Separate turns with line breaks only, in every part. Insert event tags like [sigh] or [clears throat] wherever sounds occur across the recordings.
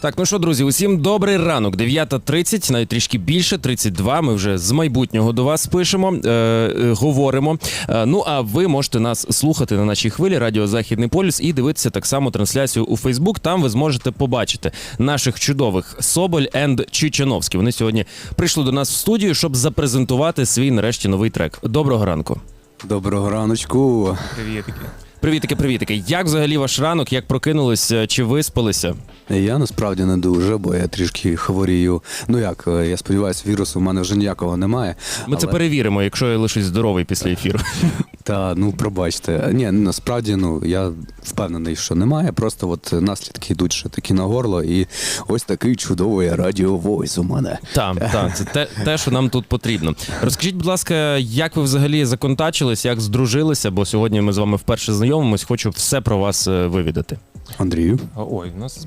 Так, ну що, друзі, усім добрий ранок. 9.30, навіть трішки більше, 32. Ми вже з майбутнього до вас пишемо, е, е, говоримо. Е, ну а ви можете нас слухати на нашій хвилі Радіо Західний Полюс і дивитися так само трансляцію у Фейсбук. Там ви зможете побачити наших чудових Соболь енд Чичановський. Вони сьогодні прийшли до нас в студію, щоб запрезентувати свій нарешті новий трек. Доброго ранку.
Доброго раночку.
Привітики.
Привітики, привітики. Як взагалі ваш ранок? Як прокинулися? Чи виспалися?
Я насправді не дуже, бо я трішки хворію. Ну як, е, я сподіваюся, вірусу в мене вже ніякого немає.
Ми це перевіримо, якщо я лишусь здоровий після ефіру. [laughs]
Та ну пробачте. Ні, насправді ну я впевнений, що немає. Просто от наслідки йдуть ще такі на горло, і ось такий чудовий радіовойс у мене.
Так, так, це те, те, що нам тут потрібно. Розкажіть, будь ласка, як ви взагалі законтачились, як здружилися? Бо сьогодні ми з вами вперше знайомимось. Хочу все про вас е, вивідати.
Андрію.
Ой, у нас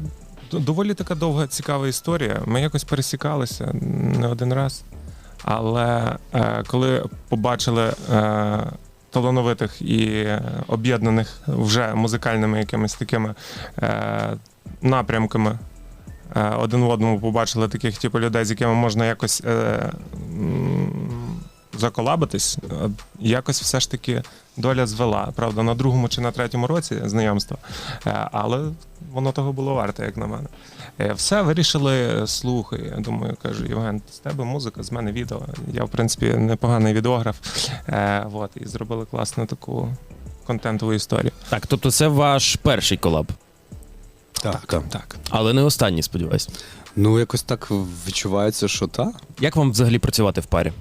доволі така довга цікава історія. Ми якось пересікалися не один раз. Але е, коли побачили е, талановитих і об'єднаних вже музикальними якимись такими е, напрямками, е, один в одному побачили таких типу людей, з якими можна якось е, заколабитись, е, якось все ж таки доля звела. Правда, на другому чи на третьому році знайомства. Е, Але воно того було варте, як на мене. Е, Все вирішили, слухай. Я думаю, кажу, Євген, з тебе музика, з мене відео. Я, в принципі, непоганий відеограф. От, і зробили класну таку контентову історію.
Так, тобто це ваш перший колаб,
Так, так.
Так.
але не останній, сподіваюсь.
Ну якось так відчувається, що та.
Як вам взагалі працювати в парі?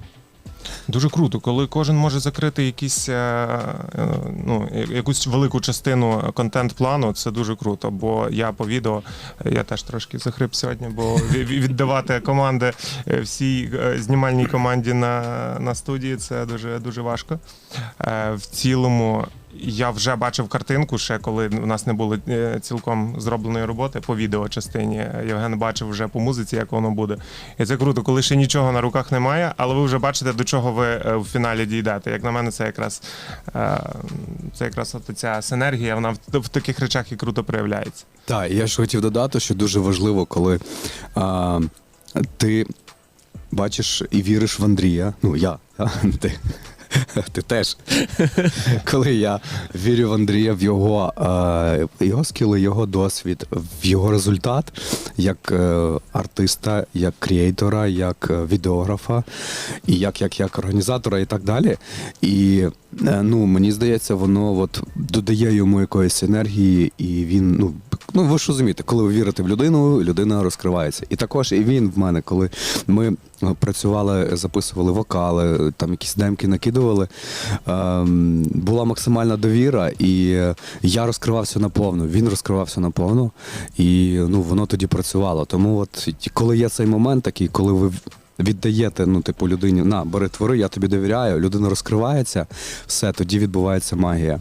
Дуже круто, коли кожен може закрити якісь, е, е, ну, якусь велику частину контент-плану, це дуже круто. Бо я по відео е, я теж трошки захрип сьогодні, бо ві- ві- віддавати команди всій знімальній команді на, на студії це дуже дуже важко. В цілому. Я вже бачив картинку, ще коли у нас не було е, цілком зробленої роботи по відео частині. Євген бачив вже по музиці, як воно буде. І це круто, коли ще нічого на руках немає, але ви вже бачите, до чого ви е, в фіналі дійдете. Як на мене, це якраз е, це якраз от ця синергія, вона в, таких речах і круто проявляється.
Так, і я ж хотів додати, що дуже важливо, коли а, ти бачиш і віриш в Андрія. Ну, я, я [laughs] ти. [laughs] Ти теж. Коли я вірю в Андрія, в його, е, його скіли, його досвід, в його результат як е, артиста, як креатора, як е, відеографа, і як, як, як організатора, і так далі. І ну, мені здається, воно от додає йому якоїсь енергії, і він, ну, ну ви ж розумієте, коли ви вірите в людину, людина розкривається. І також і він в мене, коли ми е, працювали, записували вокали, там якісь демки накидували, ем, була максимальна довіра, і е, я розкривався наповну, він розкривався наповну, і ну, воно тоді працювало. Тому от коли є цей момент такий, коли ви віддаєте, ну, типу, людині, на, бери твори, я тобі довіряю, людина розкривається, все, тоді відбувається магія.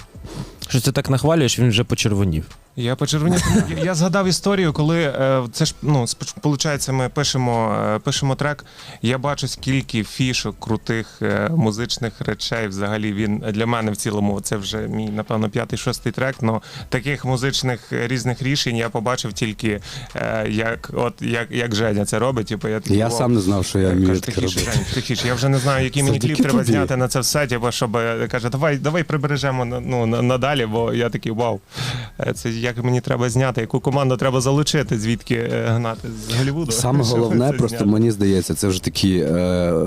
Що ти так нахвалюєш, він вже почервонів.
Я почервонів. [laughs] Я, я згадав історію, коли е, це ж ну виходить, ми пишемо, е, пишемо трек. Я бачу, скільки фішок, крутих е, музичних речей. Взагалі він для мене в цілому це вже мій, напевно, п'ятий-шостий трек. Но таких музичних різних рішень я побачив тільки е, як, от як, як Женя це робить. Типу, я такий,
Я сам не знав, що я вмію таке робити.
Жень, тихіше. Я вже не знаю, який мені кліп треба
тобі.
зняти на це все. Типу, щоб каже, давай, давай прибережемо ну, надалі, бо я такий вау. Це як мені треба зняти, яку команду треба залучити, звідки е, гнати з Голлівуду.
Саме [laughs] головне, просто
зняти.
мені здається, це вже такий е,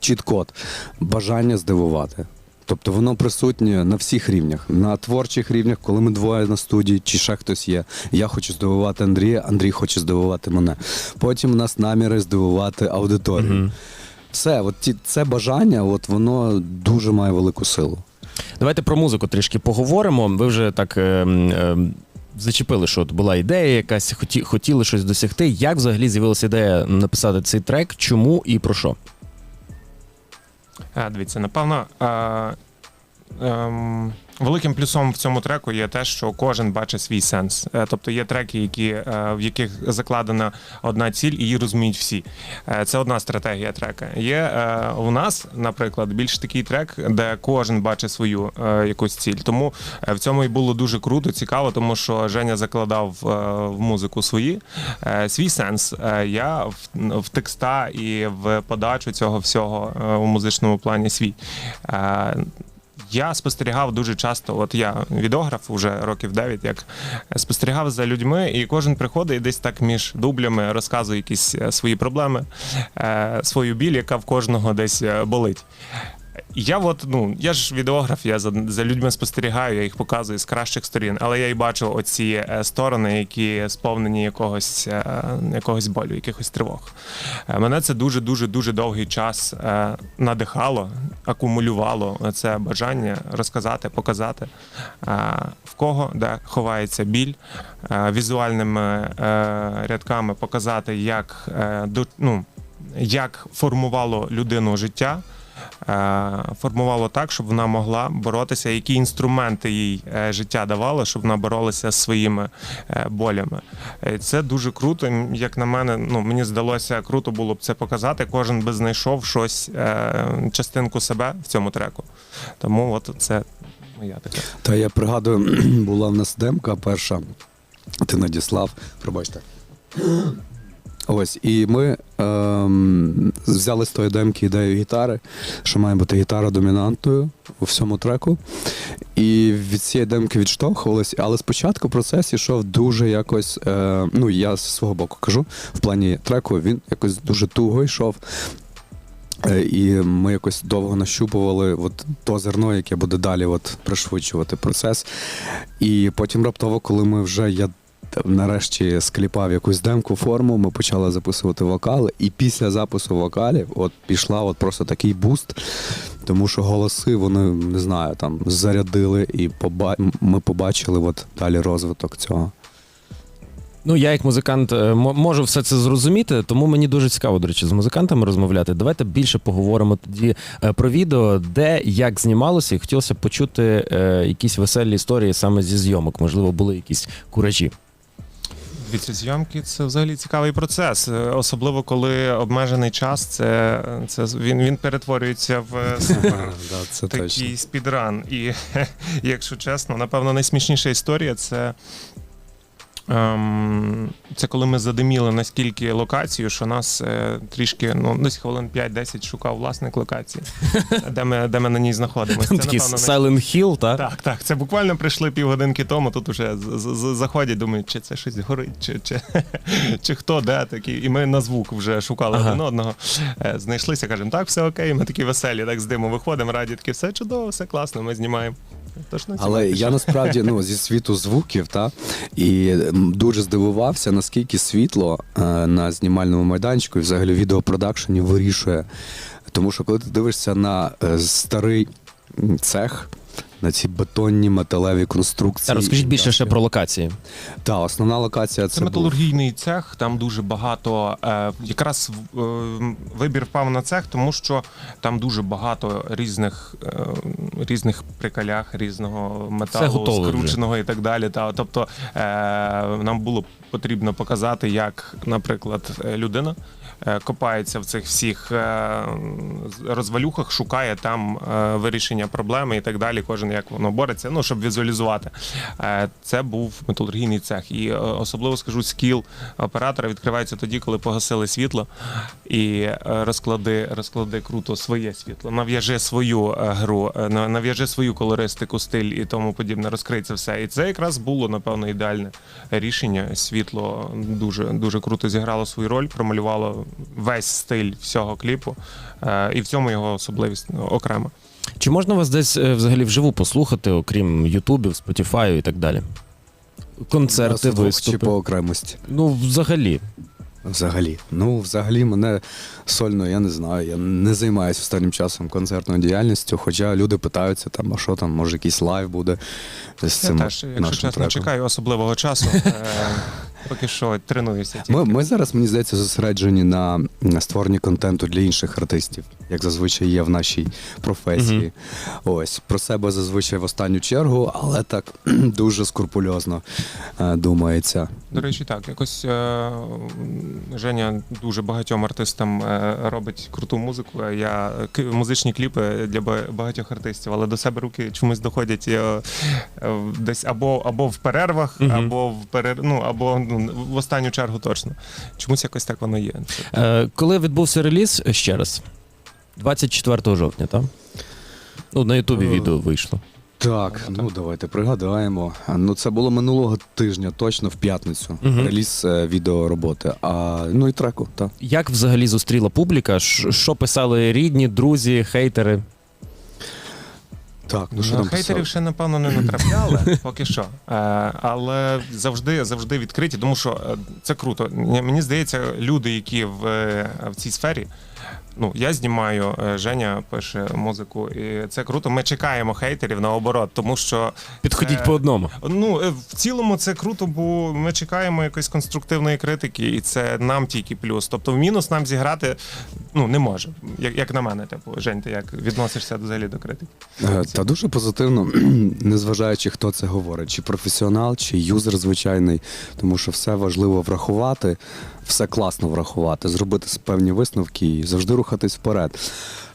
чіт-код, бажання здивувати. Тобто воно присутнє на всіх рівнях, на творчих рівнях, коли ми двоє на студії, чи ще хтось є. Я хочу здивувати Андрія, Андрій хоче здивувати мене. Потім у нас наміри здивувати аудиторію.
Мгм.
Все, от ті, це бажання, от воно дуже має велику силу.
Давайте про музику трішки поговоримо. Ви вже так. Е, е, Зачепили, що от була ідея якась, хоті, хотіли щось досягти. Як взагалі з'явилася ідея написати цей трек? Чому і про що?
А, дивіться, напевно. А, ем, Великим плюсом в цьому треку є те, що кожен бачить свій сенс. Е, Тобто є треки, які, е, в яких закладена одна ціль, і її розуміють всі. Е, Це одна стратегія трека. Є у нас, наприклад, більш такий трек, де кожен бачить свою якусь ціль. Тому в цьому і було дуже круто, цікаво, тому що Женя закладав в музику свої свій сенс. Я в, текста і в подачу цього всього у музичному плані свій. Я спостерігав дуже часто, от я відеограф уже років 9, як спостерігав за людьми, і кожен приходить десь так між дублями розказує якісь е, свої проблеми, е, свою біль, яка в кожного десь е, болить. Я от, ну, я ж відеограф, я за, за людьми спостерігаю, я їх показую з кращих сторін, але я і бачу оці е, сторони, які сповнені якогось, е, якогось болю, якихось тривог. Е, Мене це дуже дуже дуже довгий час надихало, акумулювало це бажання розказати, показати, в кого де ховається біль, візуальними рядками показати, як, ну, як формувало людину життя. Е, Формувало так, щоб вона могла боротися, які інструменти їй е, життя давало, щоб вона боролася з своїми е, болями. Це дуже круто. Як на мене, ну мені здалося, круто було б це показати. Кожен би знайшов щось, частинку себе в цьому треку. Тому от це моя така.
Та я пригадую, [clears throat] була в нас демка перша. Ти надіслав, пробачте. Ось, і ми ем, взяли з тої демки ідею гітари, що має бути гітара домінантною у всьому треку. І від цієї демки відштовхувалися, але спочатку процес ішов дуже якось. Е, ну, я з свого боку кажу, в плані треку він якось дуже туго йшов. Е, І ми якось довго нащупували от то зерно, яке буде далі от пришвидшувати процес. І потім раптово, коли ми вже я нарешті скліпав якусь демку форму, ми почали записувати вокали. І після запису вокалів от пішла от просто такий буст. Тому що голоси, вони не знаю, там зарядили, і поба... ми побачили от далі розвиток цього.
Ну, я як музикант е, можу все це зрозуміти, тому мені дуже цікаво, до речі, з музикантами розмовляти. Давайте більше поговоримо тоді е, про відео, де як знімалося, і хотілося почути е, якісь веселі історії саме зі зйомок. Можливо, були якісь куражі.
Дивіться, зйомки це взагалі цікавий процес, е, особливо коли обмежений час. Це, це він, він перетворюється в е, [laughs]
Да,
такий спідран. І [laughs] якщо чесно, напевно, найсмішніша історія це. Ем, це коли ми задиміли наскільки локацію, що нас е, трішки, ну, десь хвилин 5-10 шукав власник локації, [laughs] де ми, де ми на ній знаходимося.
Там
Це,
такий
напевно,
Silent Hill, так?
так, так. Це буквально прийшли півгодинки тому. Тут уже заходять, думають, чи це щось горить, чи, чи, [laughs] чи хто де такий. І ми на звук вже шукали
Ага.
один одного. Е, Знайшлися, кажемо, так, все окей. Ми такі веселі, так з диму виходимо, раді такі, все чудово, все класно, ми знімаємо. Тож на
Але я насправді ну зі світу звуків, та і дуже здивувався, наскільки світло е, на знімальному майданчику і взагалі відеопродакшені вирішує. Тому що коли ти дивишся на е, старий цех, на ці бетонні металеві конструкції.
Та розкажіть більше ще про локації.
та основна локація
Це
це, був
металургійний цех, там дуже багато. Е, якраз е, вибір впав на цех, тому що там дуже багато різних, е, різних прикалях, різного металу,
готове вже.
скрученого і так далі. Та, тобто е, нам було потрібно показати, як, наприклад, людина. Е, Копається в цих всіх е, розвалюхах, шукає там е, вирішення проблеми і так далі. Кожен як воно бореться, ну щоб візуалізувати. Це був металургійний цех. І особливо скажу, скіл оператора відкривається тоді, коли погасили світло, і розклади, розклади круто своє світло, нав'яжи свою гру, на- нав'яжи свою колористику, стиль і тому подібне. Розкрий це все. І це якраз було напевно ідеальне рішення. Світло дуже дуже круто зіграло свою роль, промалювало весь стиль всього кліпу, е, і в цьому його особливість ну, окрема.
Чи можна вас десь е, взагалі вживу послухати, окрім Ютубів, Спотіфаю і так далі? Концерти,
Нас вдвох чи по окремості.
Ну, взагалі.
Взагалі. Ну, взагалі, мене сольно, я не знаю. Я не займаюся останнім часом концертною діяльністю, хоча люди питаються, там, а що там, може якийсь лайв буде з
Я
цим
теж, якщо чесно,
треком.
чекаю особливого часу. [laughs] Поки що тренуюся. Тільки.
Ми, ми зараз, мені здається, зосереджені на, створенні контенту для інших артистів, як зазвичай є в нашій професії. Ось про себе зазвичай в останню чергу, але так [clears throat] дуже скрупульозно е, думається.
До речі, так, якось е, Женя дуже багатьом артистам е, робить круту музику. Я музичні кліпи для багатьох артистів, але до себе руки чомусь доходять е, е, десь або, або в перервах,
Мгм.
або в перер... ну, або ну, в останню чергу точно. Чомусь якось так воно є.
Е, коли відбувся реліз, ще раз, 24 жовтня, так? Ну, на Ютубі
Е,
відео вийшло.
Так, ну давайте пригадаємо. Ну це було минулого тижня, точно в п'ятницю.
Мгм.
Реліз е, відеороботи. А ну і треку, так.
Як взагалі зустріла публіка? Ш- Що писали рідні, друзі, хейтери?
Так, ну що
Ну,
там
хейтерів
писав?
ще напевно не натрапляли [laughs] поки що. Е, але завжди завжди відкриті, тому що е, це круто. М- Мені здається, люди, які в, е, в цій сфері. Ну, я знімаю, е, Женя пише музику, і це круто. Ми чекаємо хейтерів наоборот, тому що
Підходіть
Е,
по одному.
ну е, в цілому це круто, бо ми чекаємо якоїсь конструктивної критики, і це нам тільки плюс. Тобто, в мінус нам зіграти ну не може. Як, як на мене, типу, Жень, ти як відносишся взагалі до критики?
Е, Та дуже позитивно, [clears throat] незважаючи, хто це говорить, чи професіонал, чи юзер звичайний, тому що все важливо врахувати, все класно врахувати, зробити певні висновки і завжди рухатись вперед.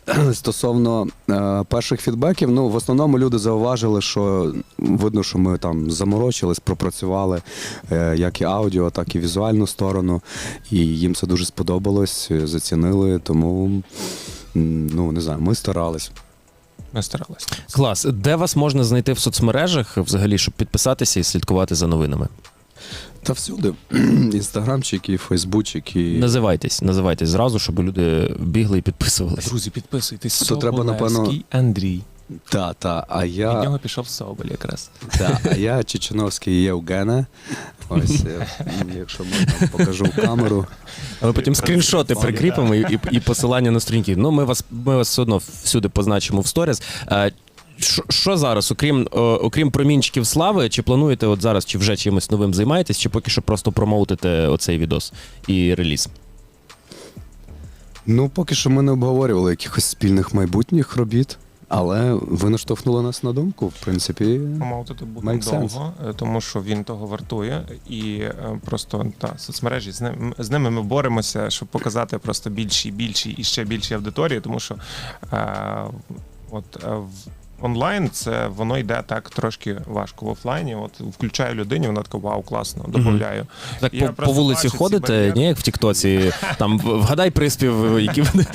[clears throat] Стосовно е, перших фідбеків, ну в основному люди зауважили, що видно, що ми там заморочились, пропрацювали е, як і аудіо, так і візуальну сторону, і їм це дуже сподобалось, е, зацінили. Тому ну не знаю, ми старались.
Ми старалися.
Клас. Де вас можна знайти в соцмережах, взагалі, щоб підписатися і слідкувати за новинами?
Та всюди. [clears throat] Інстаграмчики, фейсбучики.
Називайтесь, називайтесь зразу, щоб люди бігли і підписувалися.
Друзі, підписуйтесь.
То треба, напевно-
Андрій.
Та, та, а
Від нього пішов Соболь якраз.
та, а я Чеченовський Євгена. Ось, е, якщо можна, покажу в камеру.
Але потім скріншоти прикріпимо і, і, і посилання на сторінки. Ну, ми вас, ми вас все одно всюди позначимо в сторіс. Е, Що, зараз, окрім, о, окрім промінчиків слави, чи плануєте от зараз, чи вже чимось новим займаєтесь, чи поки що просто промоутите оцей відос і реліз?
Ну, поки що ми не обговорювали якихось спільних майбутніх робіт, але ви наштовхнули нас на думку, в принципі.
Помовтити буде довго, е, тому що він того вартує. І е, просто та соцмережі з ним з ними ми боремося, щоб показати просто більші, більші і ще більші аудиторії, тому що е, от е, в онлайн це воно йде так трошки важко. В офлайні, от включаю людині, вона така вау, класно, додаю.
Так
Я
по,
просто
по вулиці
бачу ці
ходите,
бар'єри.
ні, як в Тіктоці, там в- вгадай приспів, які вони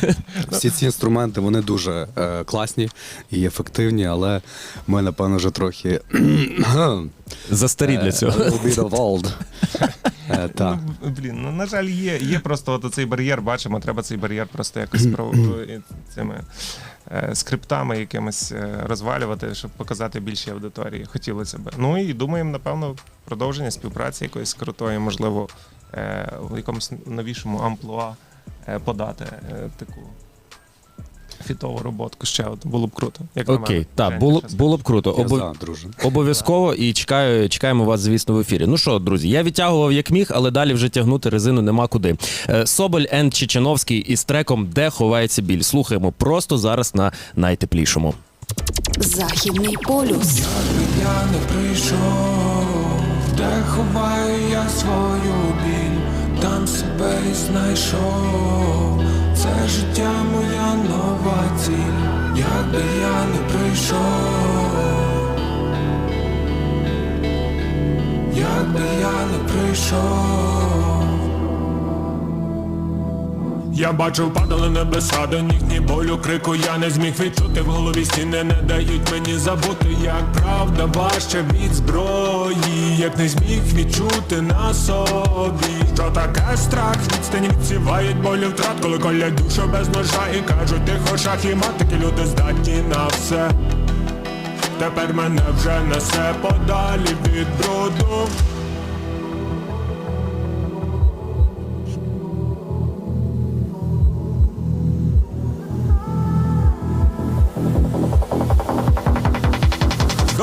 [laughs]
Всі ці інструменти вони дуже е, класні і ефективні, але ми, напевно, вже трохи [clears throat]
застарі для
е,
цього.
a little bit of old. [laughs] Е, та.
Ну, блін, ну на жаль, є, є просто от цей бар'єр, бачимо, треба цей бар'єр просто якось [clears throat] про е, цими скриптами якимось е, розвалювати, щоб показати більшій аудиторії. Хотілося б. Ну і думаємо, напевно, продовження співпраці якоїсь крутої, можливо, е, в якомусь новішому амплуа е, подати е, таку фітову роботку ще було б круто. Як на
Окей,
мене.
так,
Жень,
було, було б круто.
Я
Обов-
за, друже.
Обов'язково і чекаю, чекаємо вас, звісно, в ефірі. Ну що, друзі, я відтягував як міг, але далі вже тягнути резину нема куди. Е, Соболь енд Чеченовський із треком Де ховається біль. Слухаємо просто зараз на найтеплішому.
Західний полюс.
Я не прийшов, де ховаю я свою біль, там себе і знайшов. Це життя моя нова ціль, як би я не прийшов, як би я не прийшов. Я бачив, падали небеса до ніг, ні болю, крику я не зміг відчути в голові стіни не дають мені забути, як правда важче від зброї, як не зміг відчути на собі, що таке страх, відстані відсівають болі втрат, коли колять душу без ножа і кажуть, ти шах і мат, такі люди здатні на все. Тепер мене вже несе подалі від бруду.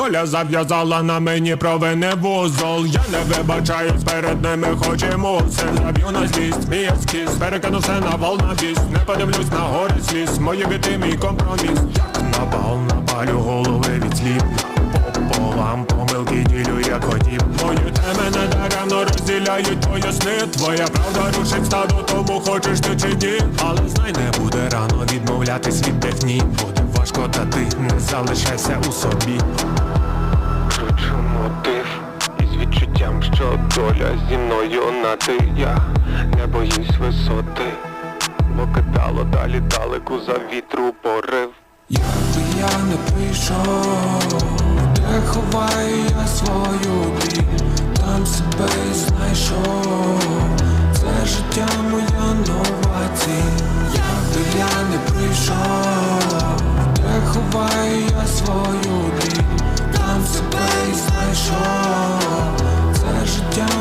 Доля зав'язала на мені провини вузол. Я не вибачаюсь перед ними, хоч і Заб'ю на злість, мій ескіз, перекину все на волнавість Не подивлюсь на гори сліз, мої біти, мій компроміс. Як напал, напалю голови від слів. Пополам помилки ділю, як хотів. Мої теми не даремно розділяють поясни Твоя правда рушить стаду, тому хочеш ти чи ні. Але знай, не буде рано відмовлятись від техні. Буде важко, та ти не залишайся у собі
Кручу мотив із відчуттям, що доля зі мною на ти Я не боюсь висоти, бо кидало далі далеку за вітру порив
Якби я не прийшов, де ховаю я свою біль, там себе й знайшов. Це життя моя нова ціль. Якби я не прийшов, де ховаю я свою біль, Сам себе і знайшов це життя.